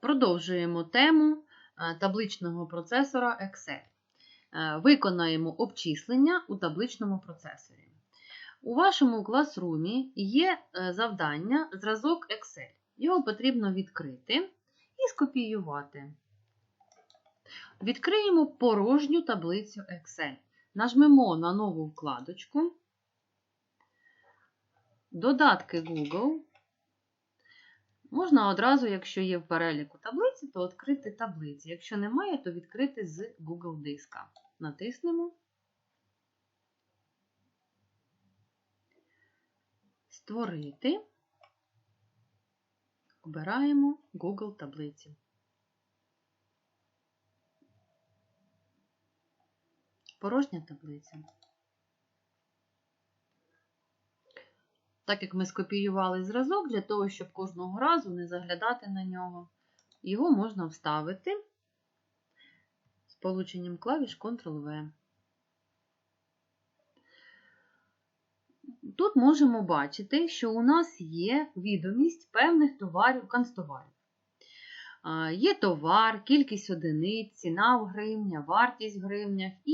Продовжуємо тему е, табличного процесора Excel. Е, Виконаємо обчислення у табличному процесорі. У вашому класрумі є е, завдання зразок Excel. Його потрібно відкрити і скопіювати. Відкриємо порожню таблицю Excel. Нажмемо на нову вкладочку. Додатки Google. Можна одразу, якщо є в переліку таблиці, то відкрити таблиці. Якщо немає, то відкрити з Google диска. Натиснемо. Створити. Обираємо Google таблиці. Порожня таблиця. Так як ми скопіювали зразок, для того, щоб кожного разу не заглядати на нього, його можна вставити з полученням клавіш Ctrl-V. Тут можемо бачити, що у нас є відомість певних товарів, канцтоварів. Є товар, кількість одиниць, ціна в гривнях, вартість в гривнях і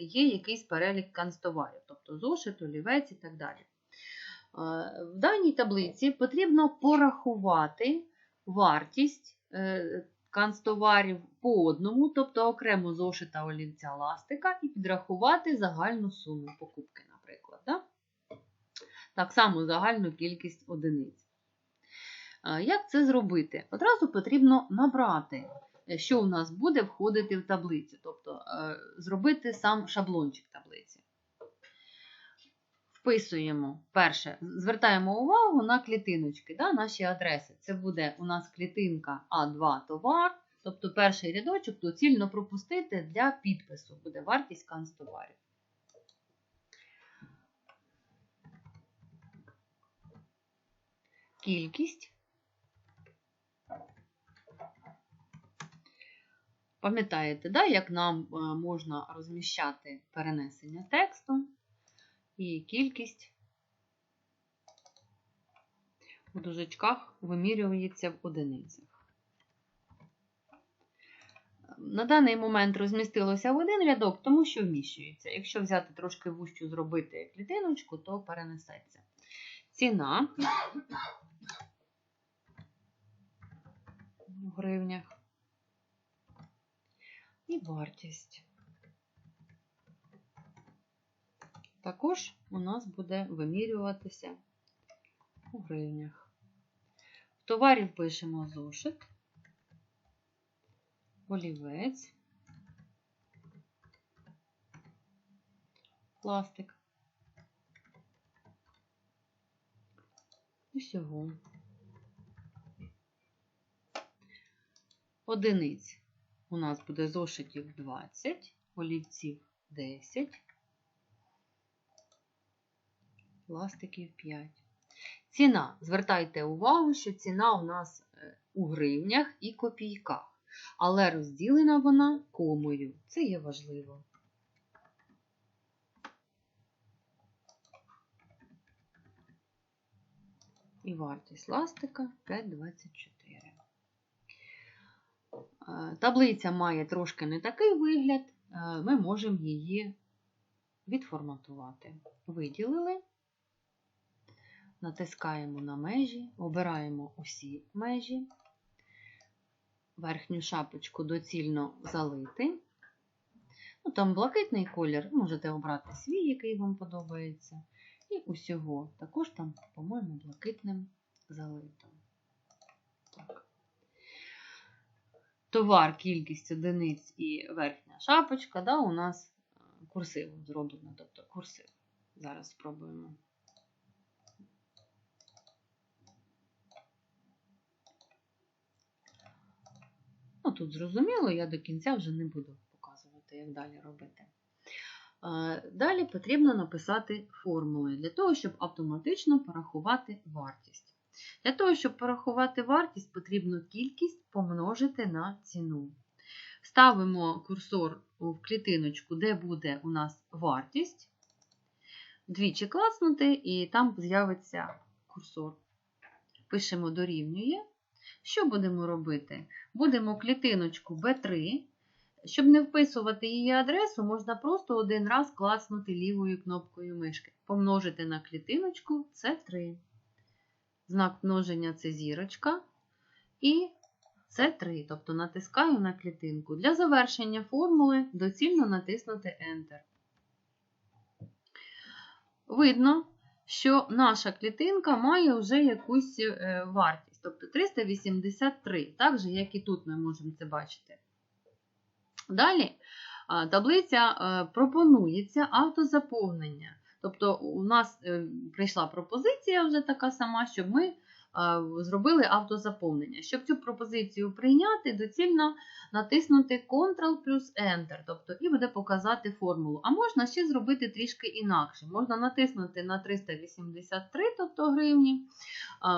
є якийсь перелік канцтоварів, тобто зошит, олівець і так далі. В даній таблиці потрібно порахувати вартість канцтоварів по одному, тобто окремо зошита олівця ластика, і підрахувати загальну суму покупки, наприклад. Да? Так само загальну кількість одиниць. Як це зробити? Одразу потрібно набрати, що у нас буде входити в таблицю, тобто зробити сам шаблончик. Вписуємо перше, звертаємо увагу на клітиночки, да, наші адреси. Це буде у нас клітинка А2 товар, тобто перший рядочок доцільно пропустити для підпису, буде вартість канцтоварів. Кількість. Пам'ятаєте, да, як нам можна розміщати перенесення тексту і кількість у дужечках вимірюється в одиницях. На даний момент розмістилося в один рядок, тому що вміщується. Якщо взяти трошки вущу зробити клітиночку, то перенесеться. Ціна в гривнях і вартість. Також у нас буде вимірюватися у гривнях. В товарі впишемо зошит, олівець, пластик. Усього. Одиниць у нас буде зошитів 20, олівців 10, пластиків 5. Ціна. Звертайте увагу, що ціна у нас у гривнях і копійках, але розділена вона комою. Це є важливо. І вартість ластика 5,24. Таблиця має трошки не такий вигляд, ми можемо її відформатувати. Виділили, натискаємо на межі, обираємо усі межі, верхню шапочку доцільно залити. Ну, Там блакитний колір, можете обрати свій, який вам подобається. І усього також там, по-моєму, блакитним залито. Так. Товар, кількість одиниць і верхня шапочка, да, у нас курсивом зроблено, тобто курсив. Зараз спробуємо. Тут зрозуміло, я до кінця вже не буду показувати, як далі робити. Далі потрібно написати формули для того, щоб автоматично порахувати вартість. Для того, щоб порахувати вартість, потрібно кількість помножити на ціну. Ставимо курсор в клітиночку, де буде у нас вартість. Двічі класнути, і там з'явиться курсор. Пишемо дорівнює. Що будемо робити? Будемо клітиночку B3. Щоб не вписувати її адресу, можна просто один раз класнути лівою кнопкою мишки. Помножити на клітиночку це 3. Знак множення це зірочка. І це 3. Тобто натискаю на клітинку. Для завершення формули доцільно натиснути Enter. Видно, що наша клітинка має вже якусь е, вартість. Тобто 383, так же, як і тут ми можемо це бачити. Далі таблиця е, пропонується автозаповнення. Тобто, у нас е, прийшла пропозиція вже така сама, щоб ми зробили автозаповнення. Щоб цю пропозицію прийняти, доцільно натиснути Ctrl плюс Enter, тобто і буде показати формулу. А можна ще зробити трішки інакше. Можна натиснути на 383, тобто гривні.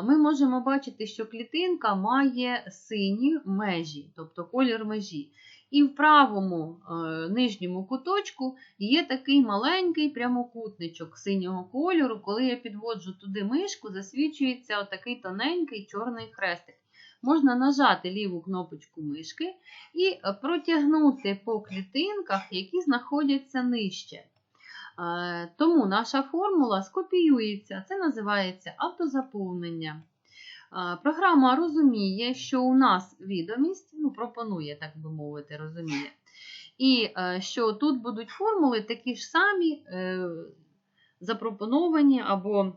Ми можемо бачити, що клітинка має сині межі, тобто колір межі. І в правому е, нижньому куточку є такий маленький прямокутничок синього кольору. Коли я підводжу туди мишку, засвічується отакий тоненький чорний хрестик. Можна нажати ліву кнопочку мишки і протягнути по клітинках, які знаходяться нижче. Е, Тому наша формула скопіюється. Це називається автозаповнення. Е, Програма розуміє, що у нас відомість, ну, пропонує, так би мовити, розуміє. І е, що тут будуть формули такі ж самі запропоновані або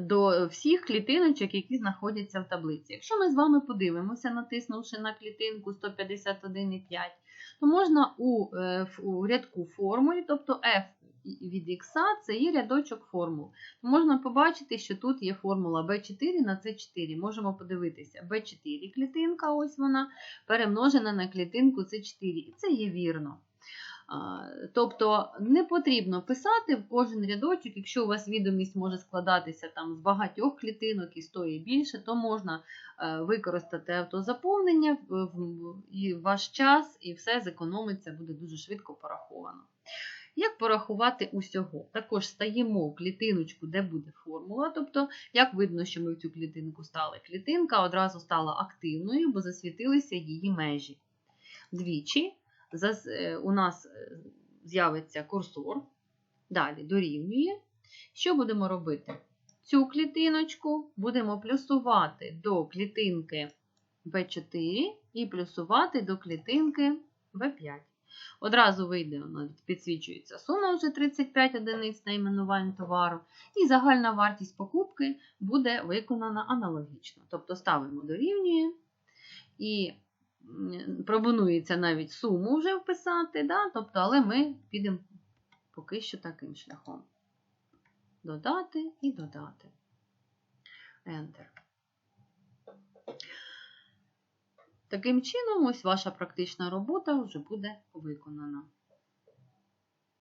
до всіх клітиночок, які знаходяться в таблиці. Якщо ми з вами подивимося, натиснувши на клітинку 151,5, то можна у, е, у рядку формулі, тобто F від X, це є рядочок формул. Можна побачити, що тут є формула B4 на C4. Можемо подивитися, B4 клітинка, ось вона, перемножена на клітинку C4. І це є вірно. Тобто не потрібно писати в кожен рядочок, якщо у вас відомість може складатися там з багатьох клітинок і 100 і більше, то можна е, використати автозаповнення і ваш час, і все зекономиться, буде дуже швидко пораховано. Як порахувати усього? Також стаємо в клітиночку, де буде формула. Тобто, як видно, що ми в цю клітинку стали. Клітинка одразу стала активною, бо засвітилися її межі. Двічі у нас е, з'явиться курсор, далі дорівнює. Що будемо робити? Цю клітиночку будемо плюсувати до клітинки B4 і плюсувати до клітинки B5. Одразу вийде, підсвічується сума вже 35 одиниць найменувань товару, і загальна вартість покупки буде виконана аналогічно. Тобто ставимо дорівнює і пропонується навіть суму вже вписати, да? тобто, але ми підемо поки що таким шляхом. Додати і додати. Enter. Таким чином, ось ваша практична робота вже буде виконана.